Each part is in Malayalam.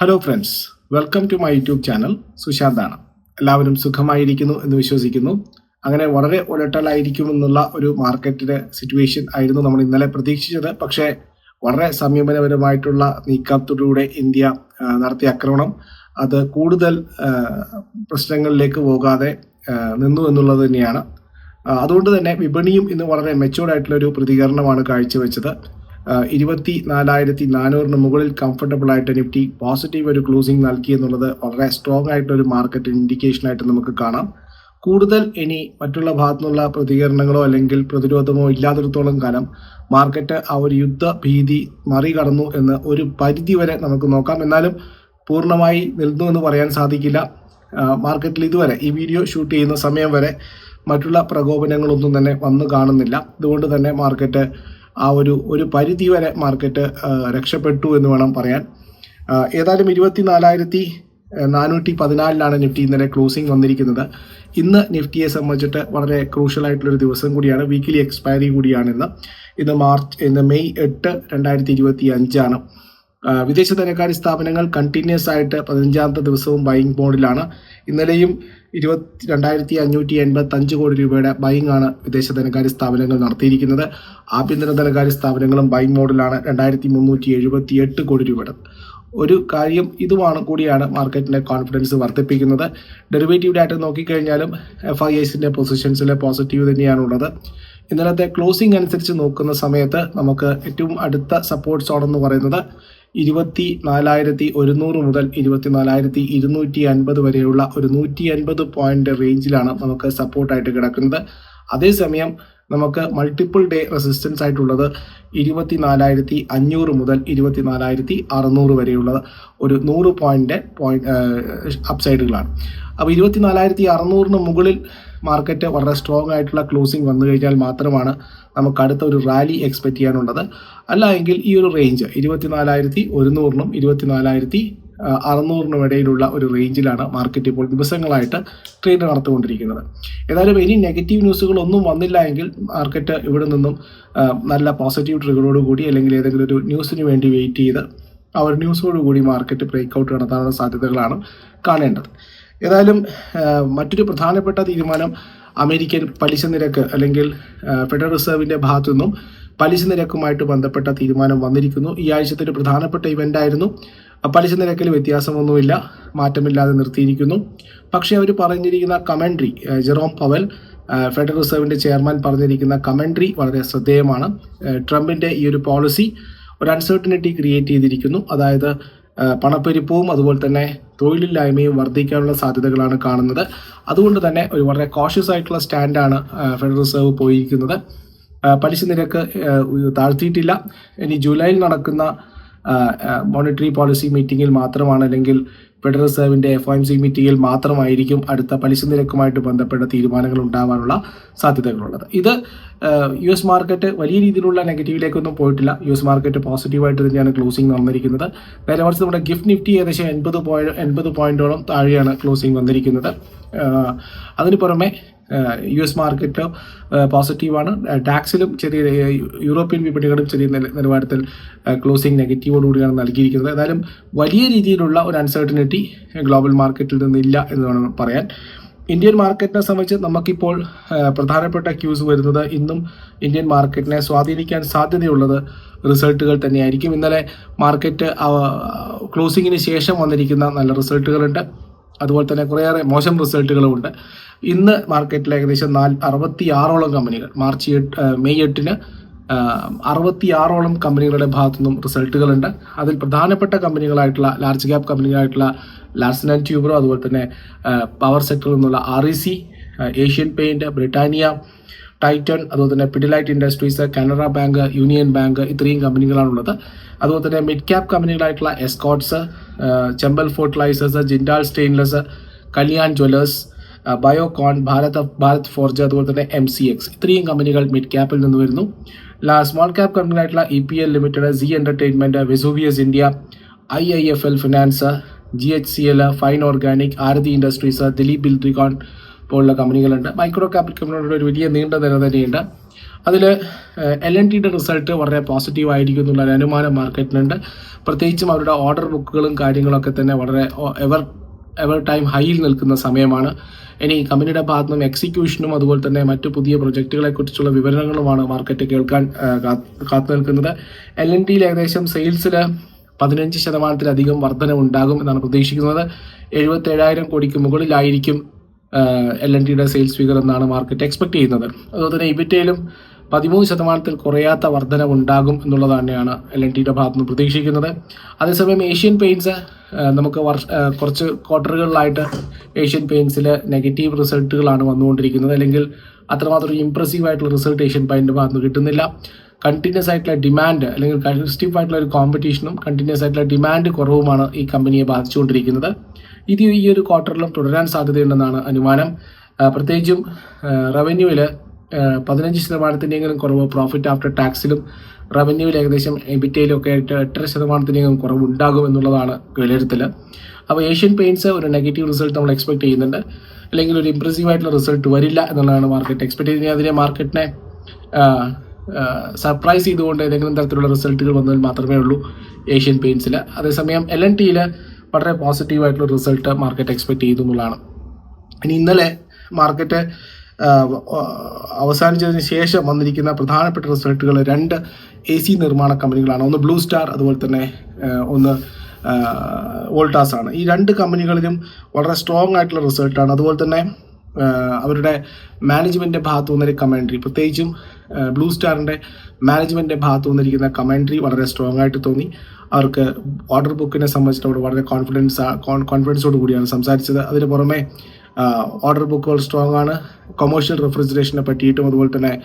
Hello friends welcome to my YouTube channel സുശാന്താണ് എല്ലാവരും സുഖമായിരിക്കുന്നു എന്ന് വിശ്വസിക്കുന്നു. അങ്ങനെ വളരെ ഉലട്ടലായിരിക്കുമെന്നുള്ള ഒരു മാർക്കറ്റിന്റെ സിറ്റുവേഷൻ ആയിരുന്നു നമ്മൾ ഇന്നലെ പ്രതീക്ഷിച്ചത്. പക്ഷേ വളരെ സംയമനപരമായിട്ടുള്ള നീക്കത്തിലൂടെ ഇന്ത്യ നടത്തിയ ആക്രമണം. അത് കൂടുതൽ പ്രശ്നങ്ങളിലേക്ക് പോകാതെ നിന്നു എന്നുള്ളത് തന്നെയാണ്. അതുകൊണ്ട് തന്നെ വിപണിയും ഇന്ന് വളരെ മെച്ചൂർഡ് ആയിട്ടുള്ള ഒരു പ്രതികരണമാണ് കാഴ്ചവെച്ചത്. ഇരുപത്തി നാലായിരത്തി നാനൂറിന് മുകളിൽ കംഫർട്ടബിൾ ആയിട്ട് നിഫ്റ്റി പോസിറ്റീവ് ഒരു ക്ലോസിംഗ് നൽകി എന്നുള്ളത് വളരെ സ്ട്രോങ് ആയിട്ടുള്ള ഒരു മാർക്കറ്റ് ഇൻഡിക്കേഷൻ ആയിട്ട് നമുക്ക് കാണാം. കൂടുതൽ ഇനി മറ്റുള്ള ഭാഗത്തുനിന്നുള്ള പ്രതികരണങ്ങളോ അല്ലെങ്കിൽ പ്രതിരോധമോ ഇല്ലാത്തിടത്തോളം കാലം മാർക്കറ്റ് ആ ഒരു യുദ്ധ ഭീതി മറികടന്നു എന്ന് ഒരു പരിധി വരെ നമുക്ക് നോക്കാം. എന്നാലും പൂർണമായി നിൽന്നു എന്ന് പറയാൻ സാധിക്കില്ല. മാർക്കറ്റിൽ ഇതുവരെ ഈ വീഡിയോ ഷൂട്ട് ചെയ്യുന്ന സമയം വരെ മറ്റുള്ള പ്രകോപനങ്ങളൊന്നും തന്നെ വന്നു കാണുന്നില്ല. അതുകൊണ്ട് തന്നെ മാർക്കറ്റ് ആ ഒരു ഒരു പരിധി വരെ മാർക്കറ്റ് രക്ഷപ്പെട്ടു എന്ന് വേണം പറയാൻ. ഏതായാലും ഇരുപത്തിനാലായിരത്തി നാനൂറ്റി പതിനാലിലാണ് നിഫ്റ്റി ഇന്നലെ ക്ലോസിംഗ് വന്നിരിക്കുന്നത്. ഇന്ന് നിഫ്റ്റിയെ സംബന്ധിച്ചിട്ട് വളരെ ക്രൂഷ്യൽ ആയിട്ടുള്ളൊരു ദിവസം കൂടിയാണ് വീക്കിലി എക്സ്പയറി കൂടിയാണ് ഇന്ന് ഇന്ന് മാർച്ച് ഇന്ന് മെയ് എട്ട് രണ്ടായിരത്തി ഇരുപത്തി അഞ്ചാണ് വിദേശ ധനകാര്യ സ്ഥാപനങ്ങൾ കണ്ടിന്യൂസ് ആയിട്ട് പതിനഞ്ചാമത്തെ ദിവസവും ബൈങ് ബോണ്ടിലാണ് ഇന്നലെയും ഇരുപത്തി രണ്ടായിരത്തി അഞ്ഞൂറ്റി എൺപത്തി അഞ്ച് കോടി രൂപയുടെ ബൈങ് ആണ് വിദേശ ധനകാര്യ സ്ഥാപനങ്ങൾ നടത്തിയിരിക്കുന്നത്. ആഭ്യന്തര ധനകാര്യ സ്ഥാപനങ്ങളും ബൈങ് മോഡിലാണ് രണ്ടായിരത്തി മുന്നൂറ്റി എഴുപത്തി എട്ട് കോടി രൂപയുടെ. ഒരു കാര്യം ഇതുമാണ് കൂടിയാണ് മാർക്കറ്റിന്റെ കോൺഫിഡൻസ് വർദ്ധിപ്പിക്കുന്നത്. ഡെറിവേറ്റീവ് ഡാറ്റ നോക്കിക്കഴിഞ്ഞാലും എഫ് ഐ എസിന്റെ പൊസിഷൻസിലെ പോസിറ്റീവ് തന്നെയാണ് ഉള്ളത് ഇന്നലത്തെ ക്ലോസിംഗ് അനുസരിച്ച് നോക്കുന്ന സമയത്ത് നമുക്ക് ഏറ്റവും അടുത്ത സപ്പോർട്ട് സോൺ എന്ന് പറയുന്നത് ഇരുപത്തി നാലായിരത്തി ഒരുന്നൂറ് മുതൽ ഇരുപത്തി നാലായിരത്തി ഇരുന്നൂറ്റി അൻപത് വരെയുള്ള ഒരു നൂറ്റി അൻപത് പോയിന്റ് റേഞ്ചിലാണ് നമുക്ക് സപ്പോർട്ടായിട്ട് കിടക്കുന്നത്. അതേസമയം നമുക്ക് മൾട്ടിപ്പിൾ ഡേ റെസിസ്റ്റൻസ് ആയിട്ടുള്ളത് ഇരുപത്തി നാലായിരത്തി അഞ്ഞൂറ് മുതൽ ഇരുപത്തി നാലായിരത്തി അറുന്നൂറ് വരെയുള്ള ഒരു നൂറ് പോയിന്റ് പോയിന്റ് അപ്സൈഡുകളാണ് അപ്പോൾ ഇരുപത്തി നാലായിരത്തി അറുന്നൂറിന് മുകളിൽ മാർക്കറ്റ് വളരെ സ്ട്രോങ് ആയിട്ടുള്ള ക്ലോസിംഗ് വന്നു കഴിഞ്ഞാൽ മാത്രമാണ് നമുക്ക് അടുത്ത ഒരു റാലി എക്സ്പെക്ട് ചെയ്യാനുള്ളത്. അല്ല എങ്കിൽ ഈ ഒരു റേഞ്ച് ഇരുപത്തിനാലായിരത്തി ഒരുന്നൂറിനും ഇരുപത്തിനാലായിരത്തി അറുന്നൂറിനും ഇടയിലുള്ള ഒരു റേഞ്ചിലാണ് മാർക്കറ്റ് ഇപ്പോൾ ദിവസങ്ങളായിട്ട് ട്രേഡ് നടത്തിക്കൊണ്ടിരിക്കുന്നത് ഏതായാലും ഇനി നെഗറ്റീവ് ന്യൂസുകളൊന്നും വന്നില്ല എങ്കിൽ മാർക്കറ്റ് ഇവിടെ നിന്നും നല്ല പോസിറ്റീവ് ട്രിഗറോട് കൂടി അല്ലെങ്കിൽ ഏതെങ്കിലും ഒരു ന്യൂസിന് വേണ്ടി വെയിറ്റ് ചെയ്ത് ആ ഒരു ന്യൂസോടുകൂടി മാർക്കറ്റ് ബ്രേക്ക് ഔട്ട് നടത്താനുള്ള സാധ്യതകളാണ് കാണേണ്ടത്. ഏതായാലും മറ്റൊരു പ്രധാനപ്പെട്ട തീരുമാനം അമേരിക്കൻ പലിശ നിരക്ക് അല്ലെങ്കിൽ ഫെഡറൽ റിസർവിന്റെ ഭാഗത്തു നിന്നും പലിശ നിരക്കുമായിട്ട് ബന്ധപ്പെട്ട തീരുമാനം വന്നിരിക്കുന്നു. ഈ ആഴ്ചത്തെ ഒരു പ്രധാനപ്പെട്ട ഇവന്റ് ആയിരുന്നു. പലിശ നിരക്കിൽ വ്യത്യാസമൊന്നുമില്ല മാറ്റമില്ലാതെ നിർത്തിയിരിക്കുന്നു. പക്ഷേ അവർ പറഞ്ഞിരിക്കുന്ന കമൻട്രി ജെറോം പവൽ ഫെഡറൽ റിസർവിന്റെ ചെയർമാൻ പറഞ്ഞിരിക്കുന്ന കമൻട്രി വളരെ ശ്രദ്ധേയമാണ്. ട്രംപിന്റെ ഈ ഒരു പോളിസി ഒരു അൺസർട്ടനിറ്റി ക്രിയേറ്റ് ചെയ്തിരിക്കുന്നു. അതായത് പണപ്പെരുപ്പവും അതുപോലെ തന്നെ തൊഴിലില്ലായ്മയും വർദ്ധിക്കാനുള്ള സാധ്യതകളാണ് കാണുന്നത്. അതുകൊണ്ട് തന്നെ ഒരു വളരെ കോഷ്യസ് ആയിട്ടുള്ള സ്റ്റാൻഡാണ് ഫെഡറൽ റിസർവ് പോയിരിക്കുന്നത്. പലിശ നിരക്ക് താഴ്ത്തിയിട്ടില്ല. ഇനി ജൂലൈയിൽ നടക്കുന്ന മോണിറ്ററി പോളിസി മീറ്റിങ്ങിൽ മാത്രമാണ് അല്ലെങ്കിൽ ഫെഡറൽ റിസർവിന്റെ എഫ് എം സി മീറ്റിങ്ങിൽ മാത്രമായിരിക്കും അടുത്ത പലിശ നിരക്കുമായിട്ട് ബന്ധപ്പെട്ട തീരുമാനങ്ങൾ ഉണ്ടാവാനുള്ള സാധ്യതകളുള്ളത്. ഇത് യു എസ് മാർക്കറ്റ് വലിയ രീതിയിലുള്ള നെഗറ്റീവിലേക്കൊന്നും പോയിട്ടില്ല. യു എസ് മാർക്കറ്റ് പോസിറ്റീവായിട്ട് തന്നെയാണ് ക്ലോസിംഗ് വന്നിരിക്കുന്നത്. നേരെ മറിച്ച് നമ്മുടെ ഗിഫ്റ്റ് നിഫ്റ്റി ഏകദേശം എൺപത് പോയിന്റ് എൺപത് പോയിന്റോളം താഴെയാണ് ക്ലോസിംഗ് വന്നിരിക്കുന്നത്. അതിന് പുറമെ യു എസ് മാർക്കറ്റ് പോസിറ്റീവാണ് ടാക്സിലും ചെറിയ യൂറോപ്യൻ വിപണികളും ചെറിയ നില- നിലവാരത്തിൽ ക്ലോസിംഗ് നെഗറ്റീവോടുകൂടിയാണ് നൽകിയിരിക്കുന്നത്. ഏതായാലും വലിയ രീതിയിലുള്ള ഒരു അൺസർട്ടനിറ്റി ഗ്ലോബൽ മാർക്കറ്റിൽ നിന്നില്ല എന്ന് വേണം പറയാൻ. ഇന്ത്യൻ മാർക്കറ്റിനെ സംബന്ധിച്ച് നമുക്കിപ്പോൾ പ്രധാനപ്പെട്ട ക്യൂസ് വരുന്നത് ഇന്നും ഇന്ത്യൻ മാർക്കറ്റിനെ സ്വാധീനിക്കാൻ സാധ്യതയുള്ളത് റിസൾട്ടുകൾ തന്നെയായിരിക്കും. ഇന്നലെ മാർക്കറ്റ് ക്ലോസിങ്ങിന് ശേഷം വന്നിരിക്കുന്ന നല്ല റിസൾട്ടുകളുണ്ട് അതുപോലെ തന്നെ കുറേയേറെ മോശം റിസൾട്ടുകളുമുണ്ട് ഇന്ന് മാർക്കറ്റിൽ ഏകദേശം നാല് അറുപത്തി ആറോളം കമ്പനികൾ മാർച്ച് എട്ട് മെയ് എട്ടിന് അറുപത്തി ആറോളം കമ്പനികളുടെ ഭാഗത്തു നിന്നും റിസൾട്ടുകളുണ്ട്. അതിൽ പ്രധാനപ്പെട്ട കമ്പനികളായിട്ടുള്ള ലാർജ് ക്യാപ് കമ്പനികളായിട്ടുള്ള ലാർസൻ ആൻഡ് ട്യൂബ്രോ അതുപോലെ തന്നെ പവർ സെക്ടറിൽ നിന്നുള്ള R E C Asian Paint Britannia Titan അതുപോലെ തന്നെ പിഡിലൈറ്റ് ഇൻഡസ്ട്രീസ് കാനറ ബാങ്ക് യൂണിയൻ ബാങ്ക് ഇത്രയും കമ്പനികളാണുള്ളത്. അതുപോലെ തന്നെ മിഡ് ക്യാപ് കമ്പനികളായിട്ടുള്ള Escorts Chambal Fertilisers Jindal stainless Kalyan Jewellers Biocon Bharat Bharat forge അതുപോലെ തന്നെ എം സി എക്സ്. ഇത്രയും കമ്പനികൾ മിഡ് ക്യാപ്പിൽ നിന്ന് വരുന്നു. Small cap കമ്പനികളായിട്ടുള്ള E P L limited C entertainment Vesuvius India I I F L finance G H C L fine organic Aarti industries Dilip Buildcon പോലുള്ള കമ്പനികളുണ്ട്. മൈക്രോ ക്യാപിറ്റൽ കമ്പനികളുടെ ഒരു വലിയ നീണ്ട നിര തന്നെയുണ്ട്. അതിൽ എൽ എൻ ടിയുടെ റിസൾട്ട് വളരെ പോസിറ്റീവ് ആയിരിക്കും എന്നുള്ള ഒരു അനുമാനം മാർക്കറ്റിനുണ്ട്. പ്രത്യേകിച്ചും അവരുടെ ഓർഡർ ബുക്കുകളും കാര്യങ്ങളൊക്കെ തന്നെ വളരെ എവർ എവർ ടൈം ഹൈയിൽ നിൽക്കുന്ന സമയമാണ്. ഇനി കമ്പനിയുടെ ഭാഗത്തു നിന്നും എക്സിക്യൂഷനും അതുപോലെ തന്നെ മറ്റു പുതിയ പ്രൊജക്റ്റുകളെ കുറിച്ചുള്ള വിവരങ്ങളുമാണ് മാർക്കറ്റ് കേൾക്കാൻ കാത്ത് നിൽക്കുന്നത്. എൽ എൻ ടിയിൽ ഏകദേശം സെയിൽസിൽ പതിനഞ്ച് ശതമാനത്തിലധികം വർധന ഉണ്ടാകും എന്നാണ് പ്രതീക്ഷിക്കുന്നത്. എഴുപത്തി ഏഴായിരം കോടിക്ക് മുകളിലായിരിക്കും എൽ എൻ ടിയുടെ സെയിൽസ് ഫിഗർ എന്നാണ് മാർക്കറ്റ് എക്സ്പെക്ട് ചെയ്യുന്നത്. അതുപോലെ തന്നെ ഇബിറ്റയിലും പതിമൂന്ന് ശതമാനത്തിൽ കുറയാത്ത വർധനവ് ഉണ്ടാകും എന്നുള്ളത് തന്നെയാണ് എൽ എൻ ടിയുടെ ഭാഗത്ത് നിന്ന് പ്രതീക്ഷിക്കുന്നത്. അതേസമയം ഏഷ്യൻ പെയിൻസ് നമുക്ക് വർഷ കുറച്ച് ക്വാർട്ടറുകളിലായിട്ട് ഏഷ്യൻ പെയിൻസിൽ നെഗറ്റീവ് റിസൾട്ടുകളാണ് വന്നുകൊണ്ടിരിക്കുന്നത്. അല്ലെങ്കിൽ അത്രമാത്രം ഇംപ്രസീവ് ആയിട്ടുള്ള റിസൾട്ട് ഏഷ്യൻ പെയിന്റെ ഭാഗത്ത് നിന്ന് കിട്ടുന്നില്ല. കണ്ടിന്യൂസ് ആയിട്ടുള്ള ഡിമാൻഡ് അല്ലെങ്കിൽ കൺസ്റ്റീവ് ആയിട്ടുള്ള ഒരു കോമ്പറ്റീഷനും കണ്ടിന്യൂസ് ആയിട്ടുള്ള ഡിമാൻഡ് കുറവുമാണ് ഈ കമ്പനിയെ ബാധിച്ചുകൊണ്ടിരിക്കുന്നത്. ഇത് ഈ ഒരു ക്വാർട്ടറിലും തുടരാൻ സാധ്യതയുണ്ടെന്നാണ് അനുമാനം. പ്രത്യേകിച്ചും റവന്യൂവിൽ പതിനഞ്ച് ശതമാനത്തിന്റെയെങ്കിലും കുറവ് പ്രോഫിറ്റ് ആഫ്റ്റർ ടാക്സിലും റവന്യൂവിൽ ഏകദേശം എബിറ്റയിലും ഒക്കെ ആയിട്ട് എട്ടര ശതമാനത്തിന്റെയെങ്കിലും കുറവ് ഉണ്ടാകും എന്നുള്ളതാണ് വിലയിരുത്തൽ അപ്പോൾ ഏഷ്യൻ പെയിൻസ് ഒരു നെഗറ്റീവ് റിസൾട്ട് നമ്മൾ എക്സ്പെക്ട് ചെയ്യുന്നുണ്ട്. അല്ലെങ്കിൽ ഒരു ഇംപ്രസീവ് ആയിട്ടുള്ള റിസൾട്ട് വരില്ല എന്നുള്ളതാണ് മാർക്കറ്റ് എക്സ്പെക്ട് ചെയ്യുന്നത് അതിനെ മാർക്കറ്റിനെ സർപ്രൈസ് ചെയ്തുകൊണ്ട് ഏതെങ്കിലും തരത്തിലുള്ള റിസൾട്ടുകൾ വന്നാൽ മാത്രമേ ഉള്ളൂ ഏഷ്യൻ പെയിൻസിൽ അതേസമയം എൽ എൻ ടിയിൽ വളരെ പോസിറ്റീവ് ആയിട്ടുള്ള റിസൾട്ട് മാർക്കറ്റ് എക്സ്പെക്ട് ചെയ്തു എന്നുള്ളതാണ്. ഇനി ഇന്നലെ മാർക്കറ്റ് അവസാനിച്ചതിന് ശേഷം വന്നിരിക്കുന്ന പ്രധാനപ്പെട്ട റിസൾട്ടുകൾ രണ്ട് എ സി നിർമ്മാണ കമ്പനികളാണ് ഒന്ന് ബ്ലൂ സ്റ്റാർ അതുപോലെ തന്നെ ഒന്ന് വോൾട്ടാസ് ആണ്. ഈ രണ്ട് കമ്പനികളിലും വളരെ സ്ട്രോങ് ആയിട്ടുള്ള റിസൾട്ടാണ് അതുപോലെ തന്നെ അവരുടെ മാനേജ്മെന്റിന്റെ ഭാഗത്ത് വന്നൊരു കമൻട്രി പ്രത്യേകിച്ചും ബ്ലൂ സ്റ്റാറിന്റെ മാനേജ്മെന്റിന്റെ ഭാഗത്ത് വന്നിരിക്കുന്ന കമൻട്രി വളരെ സ്ട്രോങ് ആയിട്ട് തോന്നി. അവർക്ക് ഓർഡർ ബുക്കിനെ സംബന്ധിച്ചിടത്തോളം വളരെ കോൺഫിഡൻസ് കോൺഫിഡൻസോട് കൂടിയാണ് സംസാരിച്ചത്. അതിന് പുറമെ ഓർഡർ ബുക്കുകൾ സ്ട്രോങ് ആണ്. കൊമേഴ്ഷ്യൽ റെഫ്രിജറേഷനെ പറ്റിയിട്ടും അതുപോലെ തന്നെ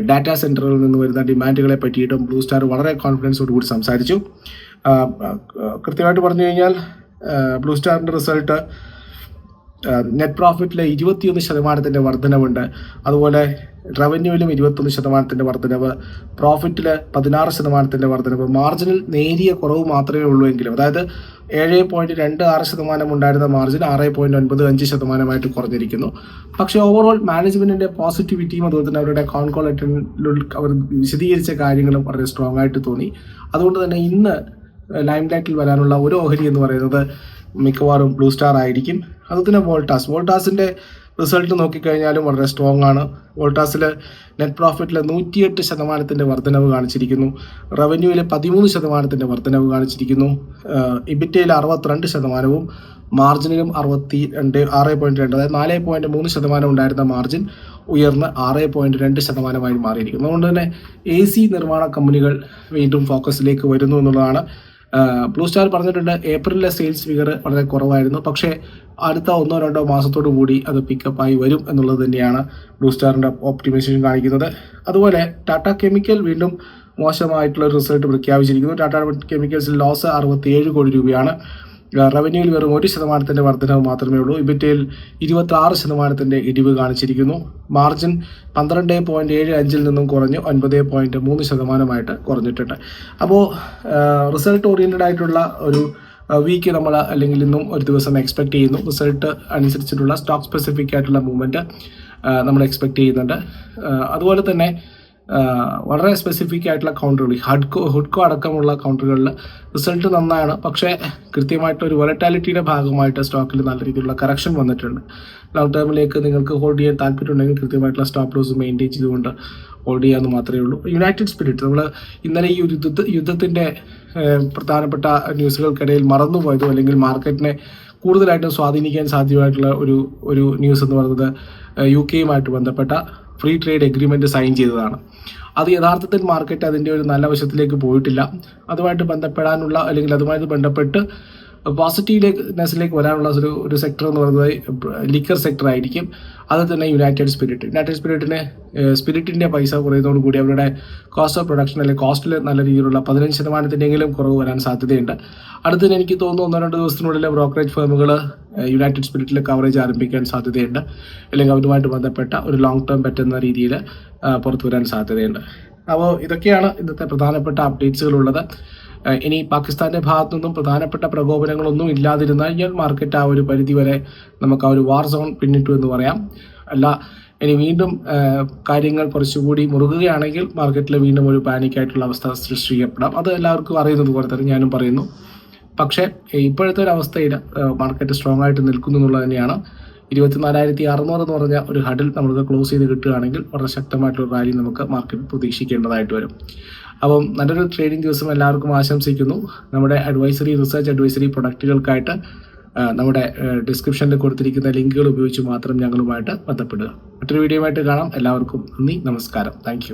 ഡാറ്റാ സെന്ററുകളിൽ നിന്ന് വരുന്ന ഡിമാൻഡുകളെ പറ്റിയിട്ടും ബ്ലൂ സ്റ്റാർ വളരെ കോൺഫിഡൻസോട് കൂടി സംസാരിച്ചു. കൃത്യമായിട്ട് പറഞ്ഞു കഴിഞ്ഞാൽ ബ്ലൂ സ്റ്റാറിന്റെ റിസൾട്ട് നെറ്റ് പ്രോഫിറ്റിൽ ഇരുപത്തിയൊന്ന് ശതമാനത്തിന്റെ വർധനവുണ്ട്. അതുപോലെ റവന്യൂവിലും ഇരുപത്തൊന്ന് ശതമാനത്തിന്റെ വർധനവ് പ്രോഫിറ്റിൽ പതിനാറ് ശതമാനത്തിന്റെ വർധനവ്. മാർജിനിൽ നേരിയ കുറവ് മാത്രമേ ഉള്ളൂ എങ്കിലും അതായത് ഏഴ് പോയിന്റ് രണ്ട് ആറ് ശതമാനം ഉണ്ടായിരുന്ന മാർജിൻ ആറ് പോയിന്റ് ഒൻപത് അഞ്ച് ശതമാനമായിട്ട് കുറഞ്ഞിരിക്കുന്നു. പക്ഷേ ഓവറോൾ മാനേജ്മെന്റിന്റെ പോസിറ്റിവിറ്റിയും അതുപോലെ തന്നെ അവരുടെ കോൺകോൾ അവർ വിശദീകരിച്ച കാര്യങ്ങളും വളരെ സ്ട്രോങ് ആയിട്ട് തോന്നി. അതുകൊണ്ട് തന്നെ ഇന്ന് ലൈം ലൈറ്റിൽ വരാനുള്ള ഒരു ഓഹരി എന്ന് പറയുന്നത് മിക്കവാറും ബ്ലൂ സ്റ്റാർ ആയിരിക്കും. അതുപോലെ തന്നെ വോൾട്ടാസ് വോൾട്ടാസിന്റെ റിസൾട്ട് നോക്കിക്കഴിഞ്ഞാലും വളരെ സ്ട്രോങ് ആണ്. വോൾട്ടാസിൽ നെറ്റ് പ്രോഫിറ്റിൽ നൂറ്റിയെട്ട് ശതമാനത്തിന്റെ വർധനവ് കാണിച്ചിരിക്കുന്നു. റവന്യൂവിൽ പതിമൂന്ന് ശതമാനത്തിന്റെ വർധനവ് കാണിച്ചിരിക്കുന്നു. ഇബിറ്റയിൽ അറുപത്തിരണ്ട് ശതമാനവും മാർജിനിലും അറുപത്തി രണ്ട് ആറ് പോയിന്റ് രണ്ട് അതായത് നാല് പോയിന്റ് മൂന്ന് ശതമാനം ഉണ്ടായിരുന്ന മാർജിൻ ഉയർന്ന് ആറ് പോയിന്റ് രണ്ട് ശതമാനമായി മാറിയിരിക്കുന്നു. അതുകൊണ്ട് തന്നെ എ സി നിർമ്മാണ കമ്പനികൾ വീണ്ടും ഫോക്കസിലേക്ക് വരുന്നു എന്നുള്ളതാണ് ബ്ലൂ സ്റ്റാർ പറഞ്ഞിട്ടുണ്ട് ഏപ്രിലിലെ സെയിൽസ് ഫിഗർ വളരെ കുറവായിരുന്നു. പക്ഷേ അടുത്ത ഒന്നോ രണ്ടോ മാസത്തോടു കൂടി അത് പിക്കപ്പായി വരും എന്നുള്ളത് തന്നെയാണ് ബ്ലൂ സ്റ്റാറിന്റെ ഓപ്റ്റിമൈസേഷൻ കാണിക്കുന്നത്. അതുപോലെ ടാറ്റ കെമിക്കൽ വീണ്ടും മോശമായിട്ടുള്ള റിസൾട്ട് പ്രഖ്യാപിച്ചിരിക്കുന്നു. ടാറ്റ കെമിക്കൽസിൽ ലോസ് അറുപത്തിയേഴ് കോടി രൂപയാണ്. റവന്യൂവിൽ വെറും ഒരു ശതമാനത്തിന്റെ വർധനവ് മാത്രമേ ഉള്ളൂ. ഇബിറ്റയിൽ ഇരുപത്തി ആറ് ശതമാനത്തിന്റെ ഇടിവ് കാണിച്ചിരിക്കുന്നു. മാർജിൻ പന്ത്രണ്ട് പോയിന്റ് ഏഴ് അഞ്ചിൽ നിന്നും കുറഞ്ഞു ഒൻപത് പോയിന്റ് മൂന്ന് ശതമാനമായിട്ട് കുറഞ്ഞിട്ടുണ്ട്. അപ്പോൾ റിസൾട്ട് ഓറിയന്റഡ് ആയിട്ടുള്ള ഒരു വീക്ക് നമ്മൾ അല്ലെങ്കിൽ ഇന്നും ഒരു ദിവസം എക്സ്പെക്ട് ചെയ്യുന്നു. റിസൾട്ട് അനുസരിച്ചിട്ടുള്ള സ്റ്റോക്ക് സ്പെസിഫിക് ആയിട്ടുള്ള മൂവ്മെന്റ് നമ്മൾ എക്സ്പെക്ട് ചെയ്യുന്നുണ്ട്. അതുപോലെ തന്നെ വളരെ സ്പെസിഫിക് ആയിട്ടുള്ള കൗണ്ടറുകൾ ഹഡ്കോ ഹുഡ്കോ അടക്കമുള്ള കൗണ്ടറുകളിൽ റിസൾട്ട് നന്നാണ്. പക്ഷേ കൃത്യമായിട്ട് ഒരു വൊലറ്റാലിറ്റിയുടെ ഭാഗമായിട്ട് സ്റ്റോക്കിൽ നല്ല രീതിയിലുള്ള കറക്ഷൻ വന്നിട്ടുണ്ട്. ലോങ് ടേമിലേക്ക് നിങ്ങൾക്ക് ഹോൾഡ് ചെയ്യാൻ താല്പര്യമുണ്ടെങ്കിൽ കൃത്യമായിട്ടുള്ള സ്റ്റോപ്പ് ലോസ് മെയിന്റെയിൻ ചെയ്തുകൊണ്ട് ഹോൾഡ് ചെയ്യാമെന്ന് മാത്രമേ ഉള്ളൂ. യുണൈറ്റഡ് സ്പിരിറ്റ് നമ്മൾ ഇന്നലെ ഈ യുദ്ധ യുദ്ധത്തിന്റെ പ്രധാനപ്പെട്ട ന്യൂസുകൾക്കിടയിൽ മറന്നുപോയതോ അല്ലെങ്കിൽ മാർക്കറ്റിനെ കൂടുതലായിട്ടും സ്വാധീനിക്കാൻ സാധ്യമായിട്ടുള്ള ഒരു ഒരു ന്യൂസ് എന്ന് പറയുന്നത് യു കെയുമായിട്ട് ബന്ധപ്പെട്ട ഫ്രീ ട്രേഡ് എഗ്രിമെന്റ് സൈൻ ചെയ്തതാണ്. അത് യഥാർത്ഥത്തിൽ മാർക്കറ്റ് അതിന്റെ ഒരു നല്ല വശത്തിലേക്ക് പോയിട്ടില്ല. അതുമായിട്ട് ബന്ധപ്പെടാനുള്ള അല്ലെങ്കിൽ അതുമായിട്ട് ബന്ധപ്പെട്ട് പോസിറ്റീവ്നെസ്സിലേക്ക് വരാനുള്ള ഒരു ഒരു സെക്ടർ എന്ന് പറയുന്നത് ലിക്കർ സെക്ടർ ആയിരിക്കും. അത് തന്നെ യുണൈറ്റഡ് സ്പിരിറ്റ് യുണൈറ്റഡ് സ്പിരിറ്റിന് സ്പിരിറ്റിന്റെ പൈസ കുറയുന്നതോടുകൂടി അവരുടെ കോസ്റ്റ് ഓഫ് പ്രൊഡക്ഷൻ അല്ലെങ്കിൽ കോസ്റ്റിൽ നല്ല രീതിയിലുള്ള പതിനഞ്ച് ശതമാനത്തിന്റെങ്കിലും കുറവ് വരാൻ സാധ്യതയുണ്ട്. അടുത്തതിന് എനിക്ക് തോന്നുന്നു ഒന്നോ രണ്ട് ദിവസത്തിനുള്ളിൽ ബ്രോക്കറേജ് ഫേമുകൾ യുണൈറ്റഡ് സ്പിരിറ്റിൽ കവറേജ് ആരംഭിക്കാൻ സാധ്യതയുണ്ട്. അല്ലെങ്കിൽ അവരുമായിട്ട് ബന്ധപ്പെട്ട ഒരു ലോങ് ടേം പറ്റുന്ന രീതിയിൽ പുറത്തു വരാൻ സാധ്യതയുണ്ട്. അപ്പോൾ ഇതൊക്കെയാണ് ഇന്നത്തെ പ്രധാനപ്പെട്ട ഏഹ് ഇനി പാകിസ്ഥാന്റെ ഭാഗത്തു നിന്നും പ്രധാനപ്പെട്ട പ്രകോപനങ്ങളൊന്നും ഇല്ലാതിരുന്നാൽ മാർക്കറ്റ് ആ ഒരു പരിധി വരെ നമുക്ക് ആ ഒരു വാർ സോൺ പിന്നിട്ടു എന്ന് പറയാം. അല്ല ഇനി വീണ്ടും കാര്യങ്ങൾ കുറച്ചുകൂടി മുറുകുകയാണെങ്കിൽ മാർക്കറ്റിൽ വീണ്ടും ഒരു പാനിക്കായിട്ടുള്ള അവസ്ഥ സൃഷ്ടിക്കപ്പെടാം. അത് എല്ലാവർക്കും അറിയുന്നത് പോലെ തന്നെ ഞാനും പറയുന്നു. പക്ഷേ ഇപ്പോഴത്തെ ഒരു അവസ്ഥയിൽ മാർക്കറ്റ് സ്ട്രോങ് ആയിട്ട് നിൽക്കുന്നു എന്നുള്ളത് തന്നെയാണ്. ഇരുപത്തിനാലായിരത്തി അറുന്നൂറ് എന്ന് പറഞ്ഞ ഒരു ഹഡിൽ നമുക്ക് ക്ലോസ് ചെയ്ത് കിട്ടുകയാണെങ്കിൽ വളരെ ശക്തമായിട്ടുള്ള റാലി നമുക്ക് മാർക്കറ്റ് പ്രതീക്ഷിക്കേണ്ടതായിട്ട് വരും. അപ്പം നല്ലൊരു ട്രേഡിംഗ് ദിവസം എല്ലാവർക്കും ആശംസിക്കുന്നു. നമ്മുടെ അഡ്വൈസറി റിസർച്ച് അഡ്വൈസറി പ്രൊഡക്റ്റുകൾക്കായിട്ട് നമ്മുടെ ഡിസ്ക്രിപ്ഷനിൽ കൊടുത്തിരിക്കുന്ന ലിങ്കുകൾ ഉപയോഗിച്ച് മാത്രം ഞങ്ങളുമായിട്ട് ബന്ധപ്പെടുക. മറ്റൊരു വീഡിയോയുമായിട്ട് കാണാം. എല്ലാവർക്കും നന്ദി നമസ്കാരം. താങ്ക്